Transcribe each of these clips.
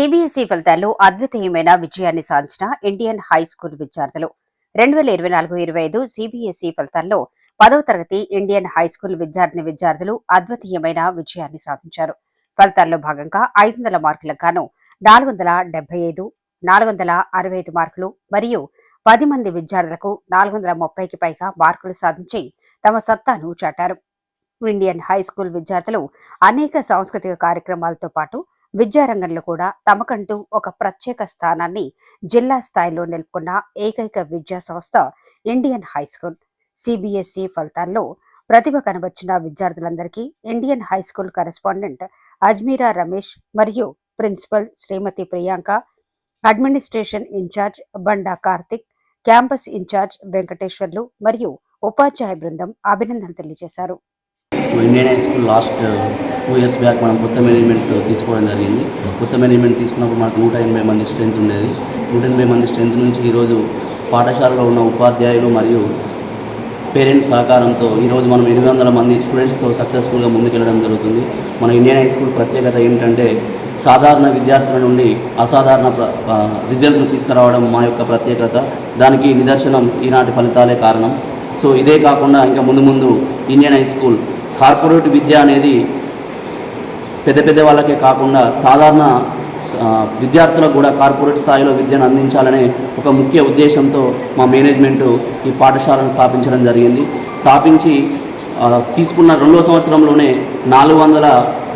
CBSE ఫలితాల్లో అద్వితీయమైన విజయాన్ని సాధించిన ఇండియన్ హై స్కూల్ విద్యార్థులు. రెండు వేల ఇరవై నాలుగు ఇరవై ఐదు సిబిఎస్ఈ ఫలితాల్లో పదవ తరగతి ఇండియన్ హై స్కూల్ విద్యార్థిని విద్యార్థులు అద్వితీయమైన విజయాన్ని సాధించారు. ఫలితాల్లో భాగంగా ఐదు వందల మార్కులకు గాను నాలుగు వందల డెబ్బై ఐదు నాలుగు వందల అరవై ఐదు మార్కులు మరియు పది మంది విద్యార్థులకు నాలుగు వందల ముప్పైకి పైగా మార్కులు సాధించి తమ సత్తాను చాటారు. ఇండియన్ హై స్కూల్ విద్యార్థులు అనేక సాంస్కృతిక కార్యక్రమాలతో పాటు విద్యారంగంలో కూడా తమకంటూ ఒక ప్రత్యేక స్థానాన్ని జిల్లా స్థాయిలో నిలుపుకున్న ఏకైక విద్యా సంస్థ ఇండియన్ హై స్కూల్. సిబిఎస్ఈ ఫలితాల్లో ప్రతిభ కనబర్చిన విద్యార్థులందరికీ Indian high school correspondent Ajmeera Ramesh మరియు principal Shrimati Priyanka administration in charge Banda Karthik campus in charge Venkateswarlu మరియు ఉపాధ్యాయ బృందం అభినందనలు తెలియజేశారు. So Indian high school last two years back మనం కొత్త మేనేజ్మెంట్ uh, తీసుకోవడం జరిగింది. కొత్త మేనేజ్మెంట్ తీసుకున్నప్పుడు మనకు నూట ఎనభై మంది స్ట్రెంత్ ఉండేది. నూట ఎనభై మంది స్ట్రెంత్ నుంచి ఈరోజు పాఠశాలలో ఉన్న ఉపాధ్యాయులు మరియు పేరెంట్స్ సహకారంతో ఈరోజు మనం ఎనిమిది వందల మంది స్టూడెంట్స్తో సక్సెస్ఫుల్గా ముందుకెళ్ళడం జరుగుతుంది. మన ఇండియన్ హై స్కూల్ ప్రత్యేకత ఏమిటంటే సాధారణ విద్యార్థుల నుండి అసాధారణ రిజల్ట్ను తీసుకురావడం మా యొక్క ప్రత్యేకత. దానికి నిదర్శనం ఈనాటి ఫలితాలే కారణం. సో ఇదే కాకుండా ఇంకా ముందు ముందు ఇండియన్ హై స్కూల్ కార్పొరేట్ విద్య అనేది పెద్ద పెద్ద వాళ్ళకే కాకుండా సాధారణ విద్యార్థులకు కూడా కార్పొరేట్ స్థాయిలో విద్యను అందించాలనే ఒక ముఖ్య ఉద్దేశంతో మా మేనేజ్మెంటు ఈ పాఠశాలను స్థాపించడం జరిగింది. స్థాపించి తీసుకున్న రెండో సంవత్సరంలోనే నాలుగు వందల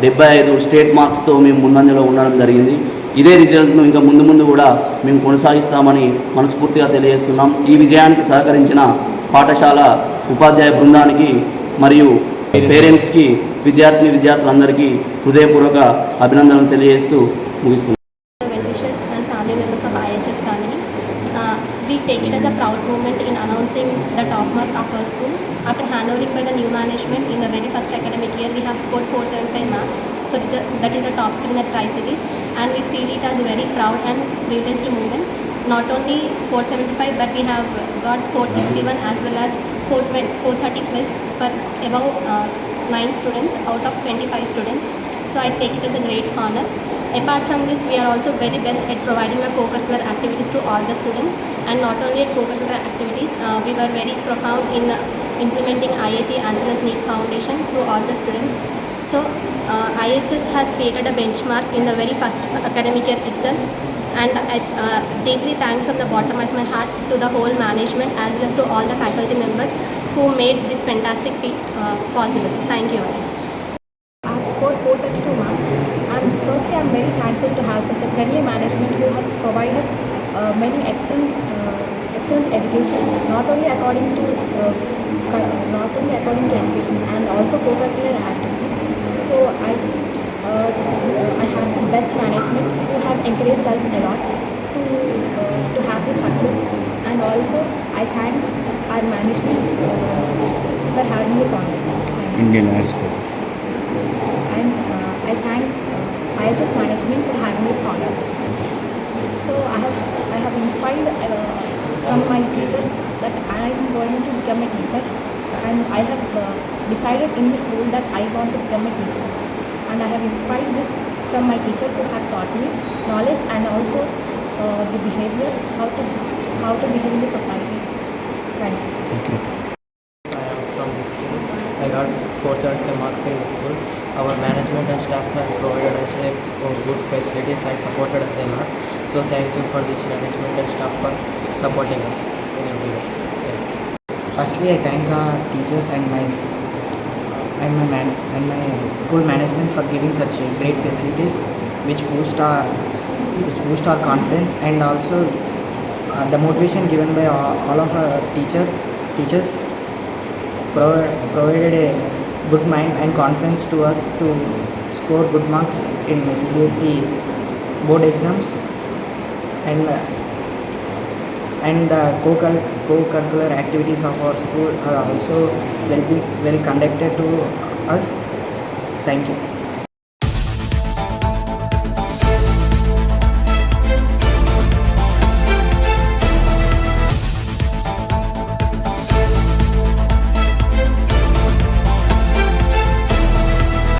డెబ్బై ఐదు స్టేట్ మార్క్స్తో మేము ముందంజలో ఉండడం జరిగింది. ఇదే రిజల్ట్ను ఇంకా ముందు ముందు కూడా మేము కొనసాగిస్తామని మనస్ఫూర్తిగా తెలియజేస్తున్నాం. ఈ విజయానికి సహకరించిన పాఠశాల ఉపాధ్యాయ బృందానికి మరియు పేరెంట్స్కి విద్యార్థిని విద్యార్థులందరికీ హృదయపూర్వక అభినందనలు తెలియజేస్తూ ముగిస్తున్నాను we take it as a proud moment in announcing the top mark of our school. After handovering by the new management in the very first academic year, we have scored 475 marks. So that is the top score in the Tri-Cities and we feel it as a very proud and privileged moment. Not only 475 but we have got 461 as well as 420 430 plus for above uh, 9 students out of 25 students. So I take it as a great honor. Apart from this, we are also very best at providing the co-curricular activities to all the students and not only at co-curricular activities, uh, we were very profound in uh, implementing IIT as well as NEET Foundation to all the students. So uh, IHS has created a benchmark in the very first academic year itself and I uh, deeply thank from the bottom of my heart to the whole management as well as to all the faculty members who made this fantastic feat uh, possible. Thank you. I've scored 432 marks and firstly I'm very thankful to have such a friendly management who has provided uh, many excellent uh, excellent education not only according to uh, not only according to education and also co-curricular activities so I uh, best management who have encouraged us a lot to to have the success and also I thank our management uh, for having this honor. Indian High School. and uh, I thank uh, IHS management for having this honor. So I have I have inspired uh, from my teachers that I am going to become a teacher, and I have uh, decided in this school that I want to become a teacher, and I have inspired this from my teachers who have taught me knowledge and also uh, the behavior how to how to behave in the society. Thank you. Thank you. I am from this school. I got 475 marks in the school. Our management and staff has provided us a good facilities and supported us a lot. So thank you for this management and staff for supporting us in every way. Thank you. Firstly, I thank our teachers and my and my man and my school management for giving such great facilities, which boost our which boost our confidence and also uh, the motivation given by all, all of our teacher teachers pro- provided a good mind and confidence to us to score good marks in CBSE board exams and. Uh, and uh, the co- co-curricular activities of our school are also will be well conducted to us. Thank you.